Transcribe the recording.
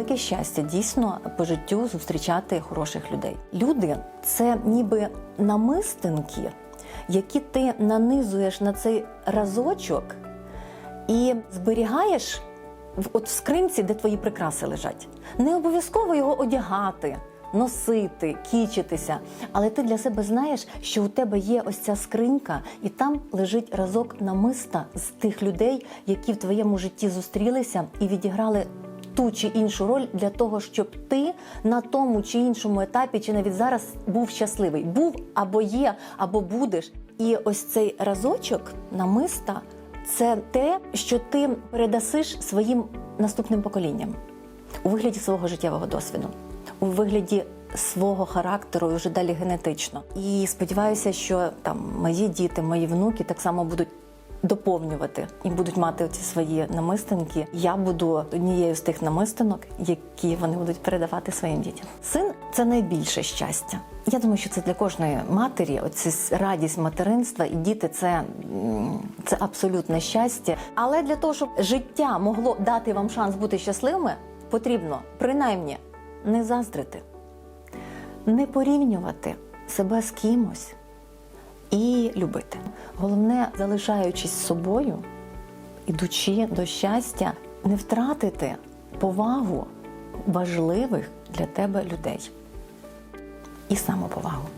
велике щастя дійсно по життю зустрічати хороших людей. Люди це ніби намистинки, які ти нанизуєш на цей разочок і зберігаєш в от в скринці, де твої прикраси лежать. Не обов'язково його одягати, носити, кічитися. Але ти для себе знаєш, що у тебе є ось ця скринька, і там лежить разок намиста з тих людей, які в твоєму житті зустрілися і відіграли. Ту чи іншу роль для того, щоб ти на тому чи іншому етапі, чи навіть зараз був щасливий, був або є, або будеш. І ось цей разочок намиста це те, що ти передасиш своїм наступним поколінням у вигляді свого життєвого досвіду, у вигляді свого характеру вже далі генетично. І сподіваюся, що там мої діти, мої внуки так само будуть. Доповнювати і будуть мати ці свої намистинки. Я буду однією з тих намистинок, які вони будуть передавати своїм дітям. Син це найбільше щастя. Я думаю, що це для кожної матері. Оці радість материнства і діти це, це абсолютне щастя. Але для того, щоб життя могло дати вам шанс бути щасливими, потрібно принаймні не заздрити, не порівнювати себе з кимось і любити. Головне, залишаючись собою, ідучи до щастя, не втратити повагу важливих для тебе людей і самоповагу.